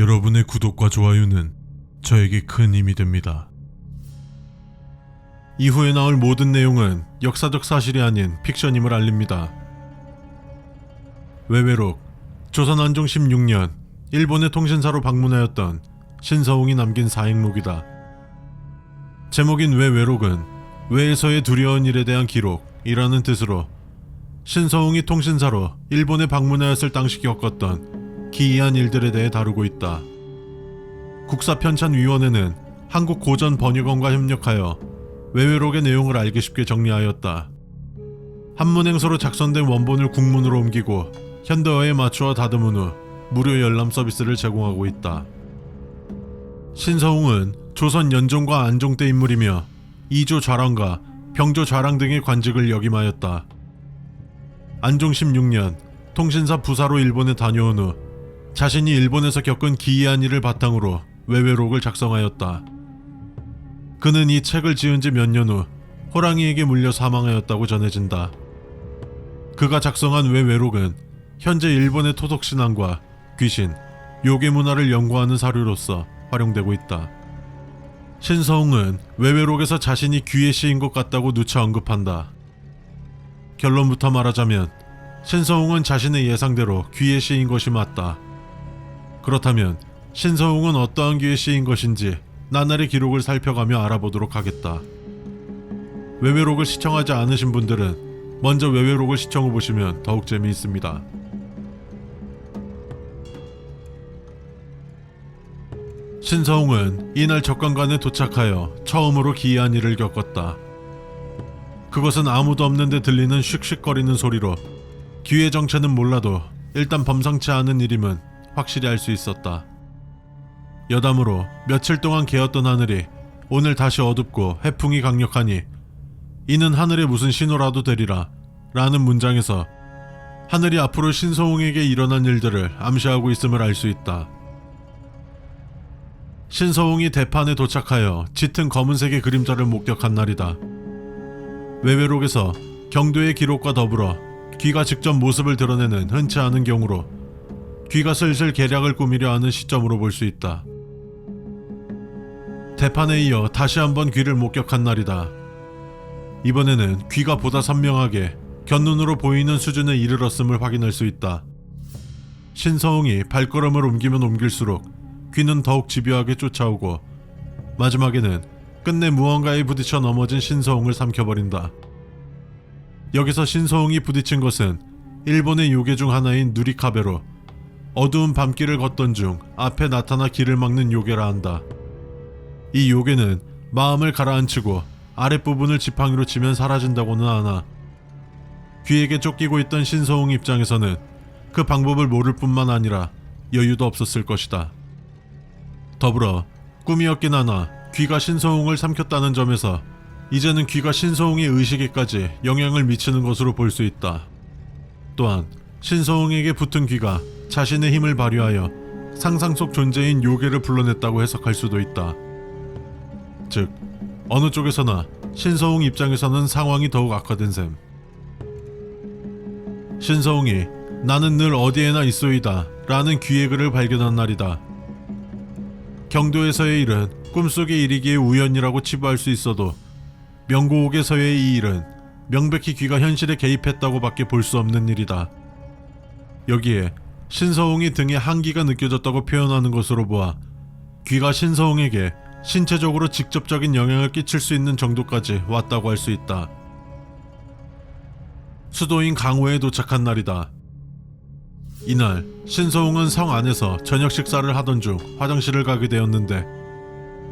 여러분의 구독과 좋아요는 저에게 큰 힘이 됩니다. 이후에 나올 모든 내용은 역사적 사실이 아닌 픽션임을 알립니다. 외외록 조선 안종 16년 일본의 통신사로 방문하였던 신서웅이 남긴 사행록이다. 제목인 외외록은 외에서의 두려운 일에 대한 기록이라는 뜻으로 신서웅이 통신사로 일본에 방문하였을 당시 겪었던 기이한 일들에 대해 다루고 있다. 국사편찬위원회는 한국 고전 번역원과 협력하여 외외록의 내용을 알기 쉽게 정리하였다. 한문행서로 작성된 원본을 국문으로 옮기고 현대어에 맞추어 다듬은 후 무료 열람 서비스를 제공하고 있다. 신서웅은 조선 연종과 안종 때 인물이며 이조 좌랑과 병조 좌랑 등의 관직을 역임하였다. 안종 16년 통신사 부사로 일본에 다녀온 후 자신이 일본에서 겪은 기이한 일을 바탕으로 외외록을 작성하였다. 그는 이 책을 지은 지 몇 년 후 호랑이에게 물려 사망하였다고 전해진다. 그가 작성한 외외록은 현재 일본의 토속 신앙과 귀신, 요괴 문화를 연구하는 사료로서 활용되고 있다. 신서웅은 외외록에서 자신이 귀의 시인 것 같다고 누차 언급한다. 결론부터 말하자면 신서웅은 자신의 예상대로 귀의 시인 것이 맞다. 그렇다면 신서웅은 어떠한 귀의 시인 것인지 나날의 기록을 살펴가며 알아보도록 하겠다. 외외록을 시청하지 않으신 분들은 먼저 외외록을 시청해 보시면 더욱 재미있습니다. 신서웅은 이날 적관관에 도착하여 처음으로 기이한 일을 겪었다. 그것은 아무도 없는데 들리는 슉슉거리는 소리로 귀의 정체는 몰라도 일단 범상치 않은 일임은 확실히 알 수 있었다. 여담으로 며칠 동안 개었던 하늘이 오늘 다시 어둡고 해풍이 강력하니 이는 하늘의 무슨 신호라도 되리라 라는 문장에서 하늘이 앞으로 신서웅에게 일어난 일들을 암시하고 있음을 알 수 있다. 신서웅이 대판에 도착하여 짙은 검은색의 그림자를 목격한 날이다. 외외록에서 경도의 기록과 더불어 귀가 직접 모습을 드러내는 흔치 않은 경우로 귀가 슬슬 계략을 꾸미려 하는 시점으로 볼 수 있다. 대판에 이어 다시 한번 귀를 목격한 날이다. 이번에는 귀가 보다 선명하게 곁눈으로 보이는 수준에 이르렀음을 확인할 수 있다. 신서웅이 발걸음을 옮기면 옮길수록 귀는 더욱 집요하게 쫓아오고 마지막에는 끝내 무언가에 부딪혀 넘어진 신서웅을 삼켜버린다. 여기서 신서웅이 부딪힌 것은 일본의 요괴 중 하나인 누리카베로 어두운 밤길을 걷던 중 앞에 나타나 길을 막는 요괴라 한다. 이 요괴는 마음을 가라앉히고 아랫부분을 지팡이로 치면 사라진다고는 하나 귀에게 쫓기고 있던 신서웅 입장에서는 그 방법을 모를 뿐만 아니라 여유도 없었을 것이다. 더불어 꿈이었긴 하나 귀가 신서웅을 삼켰다는 점에서 이제는 귀가 신서웅의 의식에까지 영향을 미치는 것으로 볼 수 있다. 또한 신서웅에게 붙은 귀가 자신의 힘을 발휘하여 상상 속 존재인 요괴를 불러냈다고 해석할 수도 있다. 즉 어느 쪽에서나 신서웅 입장에서는 상황이 더욱 악화된 셈. 신서웅이 나는 늘 어디에나 있소이다 라는 귀의 글을 발견한 날이다. 경도에서의 일은 꿈속의 일이기에 우연이라고 치부할 수 있어도 명고옥에서의 이 일은 명백히 귀가 현실에 개입했다고 밖에 볼 수 없는 일이다. 여기에 신서웅이 등에 한기가 느껴졌다고 표현하는 것으로 보아 귀가 신서웅에게 신체적으로 직접적인 영향을 끼칠 수 있는 정도까지 왔다고 할 수 있다. 수도인 강호에 도착한 날이다. 이날 신서웅은 성 안에서 저녁 식사를 하던 중 화장실을 가게 되었는데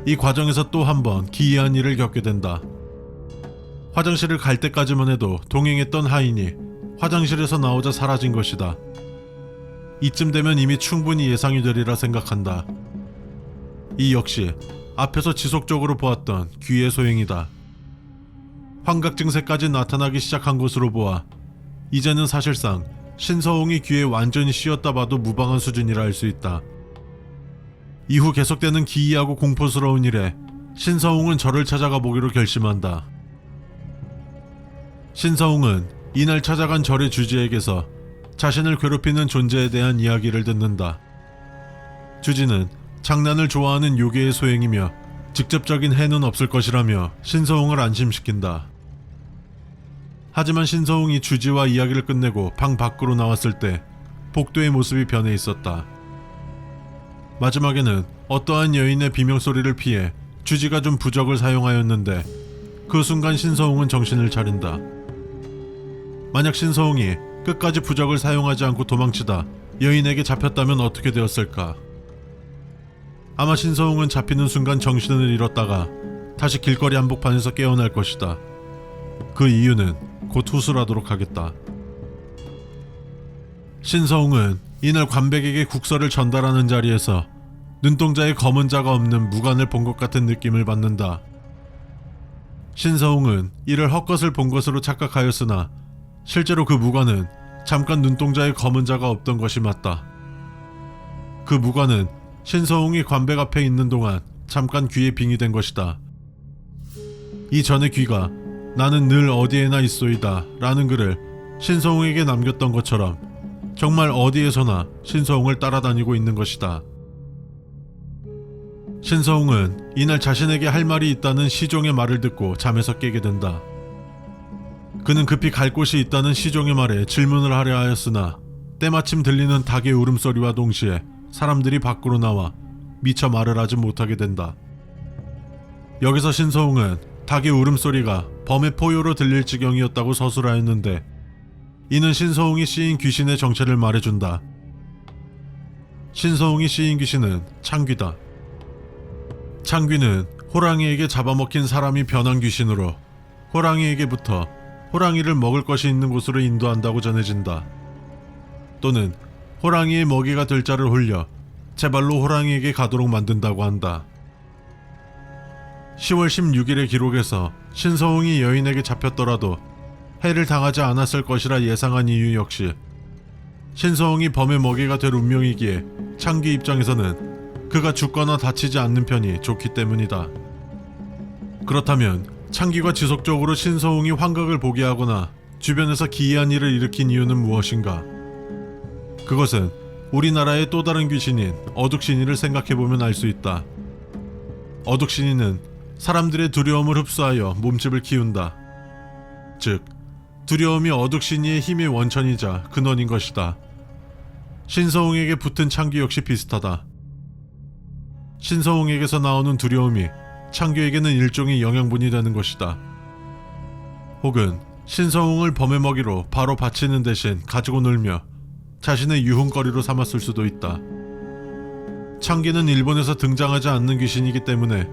이 과정에서 또 한 번 기이한 일을 겪게 된다. 화장실을 갈 때까지만 해도 동행했던 하인이 화장실에서 나오자 사라진 것이다. 이쯤 되면 이미 충분히 예상이 되리라 생각한다. 이 역시 앞에서 지속적으로 보았던 귀의 소행이다. 환각 증세까지 나타나기 시작한 것으로 보아 이제는 사실상 신서웅이 귀에 완전히 씌었다 봐도 무방한 수준이라 할 수 있다. 이후 계속되는 기이하고 공포스러운 일에 신서웅은 저를 찾아가 보기로 결심한다. 신서웅은 이날 찾아간 절의 주지에게서 자신을 괴롭히는 존재에 대한 이야기를 듣는다. 주지는 장난을 좋아하는 요괴의 소행이며 직접적인 해는 없을 것이라며 신서웅을 안심시킨다. 하지만 신서웅이 주지와 이야기를 끝내고 방 밖으로 나왔을 때 복도의 모습이 변해 있었다. 마지막에는 어떠한 여인의 비명소리를 피해 주지가 좀 부적을 사용하였는데 그 순간 신서웅은 정신을 차린다. 만약 신서웅이 끝까지 부적을 사용하지 않고 도망치다 여인에게 잡혔다면 어떻게 되었을까? 아마 신서웅은 잡히는 순간 정신을 잃었다가 다시 길거리 한복판에서 깨어날 것이다. 그 이유는 곧 후술하도록 하겠다. 신서웅은 이날 관백에게 국서를 전달하는 자리에서 눈동자에 검은 자가 없는 무관을 본 것 같은 느낌을 받는다. 신서웅은 이를 헛것을 본 것으로 착각하였으나 실제로 그 무관은 잠깐 눈동자에 검은 자가 없던 것이 맞다. 그 무관은 신서웅이 관백 앞에 있는 동안 잠깐 귀에 빙의된 것이다. 이전의 귀가 나는 늘 어디에나 있소이다 라는 글을 신서웅에게 남겼던 것처럼 정말 어디에서나 신서웅을 따라다니고 있는 것이다. 신서웅은 이날 자신에게 할 말이 있다는 시종의 말을 듣고 잠에서 깨게 된다. 그는 급히 갈 곳이 있다는 시종의 말에 질문을 하려 하였으나 때마침 들리는 닭의 울음소리와 동시에 사람들이 밖으로 나와 미처 말을 하지 못하게 된다. 여기서 신서웅은 닭의 울음소리가 범의 포효로 들릴 지경이었다고 서술하였는데 이는 신서웅이 씌인 귀신의 정체를 말해준다. 신서웅이 씌인 귀신은 창귀다. 창귀는 호랑이에게 잡아먹힌 사람이 변한 귀신으로 호랑이에게부터 호랑이를 먹을 것이 있는 곳으로 인도한다고 전해진다. 또는 호랑이의 먹이가 될 자를 홀려 제발로 호랑이에게 가도록 만든다고 한다. 10월 16일의 기록에서 신서웅이 여인에게 잡혔더라도 해를 당하지 않았을 것이라 예상한 이유 역시 신서웅이 범의 먹이가 될 운명이기에 창기 입장에서는 그가 죽거나 다치지 않는 편이 좋기 때문이다. 그렇다면 창기가 지속적으로 신서웅이 환각을 보게 하거나 주변에서 기이한 일을 일으킨 이유는 무엇인가? 그것은 우리나라의 또 다른 귀신인 어둑신이를 생각해보면 알 수 있다. 어둑신이는 사람들의 두려움을 흡수하여 몸집을 키운다. 즉, 두려움이 어둑신이의 힘의 원천이자 근원인 것이다. 신서웅에게 붙은 창규 역시 비슷하다. 신서웅에게서 나오는 두려움이 창규에게는 일종의 영양분이 되는 것이다. 혹은 신서웅을 범의 먹이로 바로 바치는 대신 가지고 놀며 자신의 유흥거리로 삼았을 수도 있다. 창귀는 일본에서 등장하지 않는 귀신이기 때문에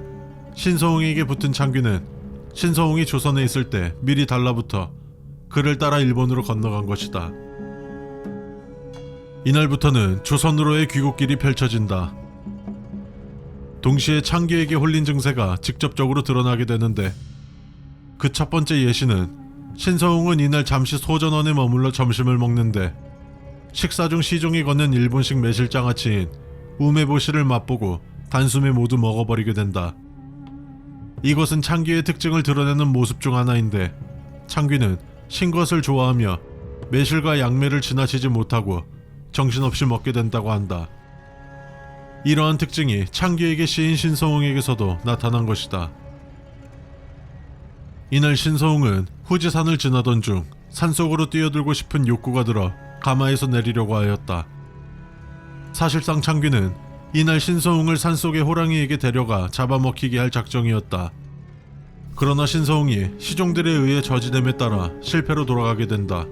신서웅에게 붙은 창귀는 신서웅이 조선에 있을 때 미리 달라붙어 그를 따라 일본으로 건너간 것이다. 이날부터는 조선으로의 귀국길이 펼쳐진다. 동시에 창귀에게 홀린 증세가 직접적으로 드러나게 되는데 그 첫 번째 예시는 신서웅은 이날 잠시 소전원에 머물러 점심을 먹는데 식사 중 시종이 건넨 일본식 매실장아찌인 우메보시를 맛보고 단숨에 모두 먹어버리게 된다. 이것은 창귀의 특징을 드러내는 모습 중 하나인데 창귀는 신 것을 좋아하며 매실과 양매를 지나치지 못하고 정신없이 먹게 된다고 한다. 이러한 특징이 창귀에게 시인 신서웅에게서도 나타난 것이다. 이날 신서웅은 후지산을 지나던 중 산속으로 뛰어들고 싶은 욕구가 들어 가마에서 내리려고 하였다. 사실상 창귀는 이날 신서웅을 산속의 호랑이에게 데려가 잡아먹히게 할 작정이었다. 그러나 신서웅이 시종들에 의해 저지됨에 따라 실패로 돌아가게 된다.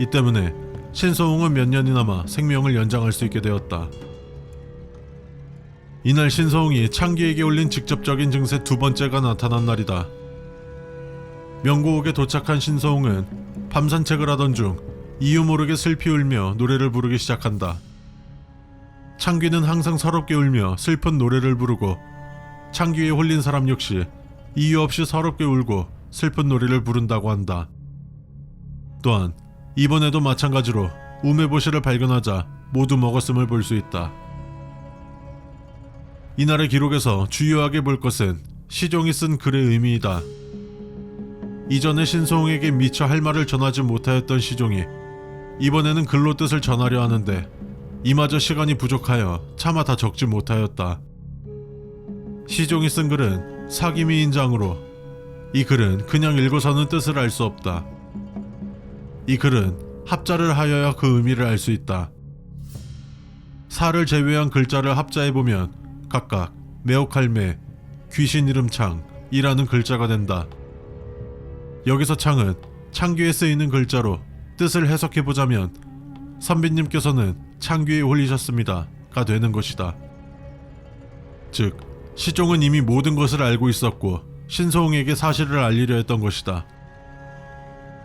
이 때문에 신서웅은 몇 년이나마 생명을 연장할 수 있게 되었다. 이날 신서웅이 창기에게 올린 직접적인 증세 두 번째가 나타난 날이다. 명고옥에 도착한 신서웅은 밤 산책을 하던 중 이유 모르게 슬피 울며 노래를 부르기 시작한다. 창귀는 항상 서럽게 울며 슬픈 노래를 부르고 창귀에 홀린 사람 역시 이유 없이 서럽게 울고 슬픈 노래를 부른다고 한다. 또한 이번에도 마찬가지로 우메보시를 발견하자 모두 먹었음을 볼 수 있다. 이날의 기록에서 주요하게 볼 것은 시종이 쓴 글의 의미이다. 이전에 신성에게 미처 할 말을 전하지 못하였던 시종이 이번에는 글로 뜻을 전하려 하는데 이마저 시간이 부족하여 차마 다 적지 못하였다. 시종이 쓴 글은 사기미인장으로 이 글은 그냥 읽어서는 뜻을 알 수 없다. 이 글은 합자를 하여야 그 의미를 알 수 있다. 사를 제외한 글자를 합자해 보면 각각 매혹할매, 귀신 이름 창이라는 글자가 된다. 여기서 창은 창귀에 쓰이는 글자로 뜻을 해석해 보자면 선비님께서는 창귀에 홀리셨습니다가 되는 것이다. 즉 시종은 이미 모든 것을 알고 있었고 신소홍에게 사실을 알리려 했던 것이다.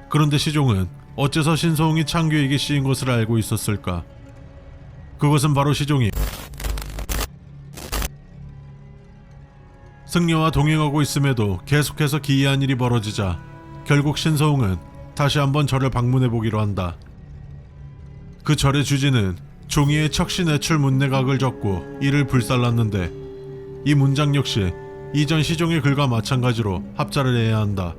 그런데 시종은 어째서 신소홍이 창규에게 씌인 것을 알고 있었을까? 그것은 바로 시종이 승려와 동행하고 있음에도 계속해서 기이한 일이 벌어지자 결국 신서웅은 다시 한번 절을 방문해 보기로 한다. 그 절의 주지는 종이에 척신애출 문내각을 적고 이를 불살랐는데 이 문장 역시 이전 시종의 글과 마찬가지로 합자를 해야 한다.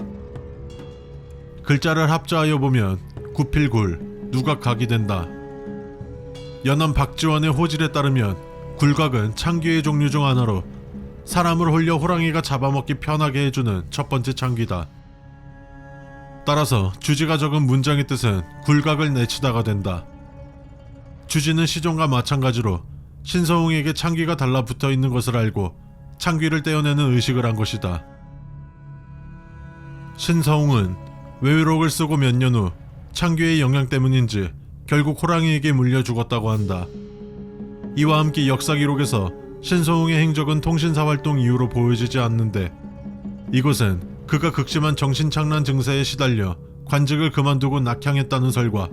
글자를 합자하여 보면 구필굴, 누각각이 된다. 연암 박지원의 호질에 따르면 굴각은 창귀의 종류 중 하나로 사람을 홀려 호랑이가 잡아먹기 편하게 해주는 첫 번째 창귀다. 따라서 주지가 적은 문장의 뜻은 굴각을 내치다가 된다. 주지는 시종과 마찬가지로 신서웅에게 창귀가 달라붙어 있는 것을 알고 창귀를 떼어내는 의식을 한 것이다. 신서웅은 외회록을 쓰고 몇 년 후 창귀의 영향 때문인지 결국 호랑이에게 물려 죽었다고 한다. 이와 함께 역사 기록에서 신서웅의 행적은 통신사 활동 이후로 보여지지 않는데 이것은 그가 극심한 정신착란 증세에 시달려 관직을 그만두고 낙향했다는 설과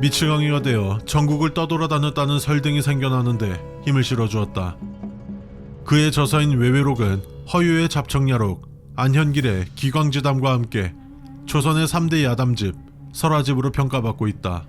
미치광이가 되어 전국을 떠돌아다녔다는 설 등이 생겨나는데 힘을 실어주었다. 그의 저서인 외회록은 허유의 잡청야록, 안현길의 기광지담과 함께 조선의 3대 야담집, 설화집으로 평가받고 있다.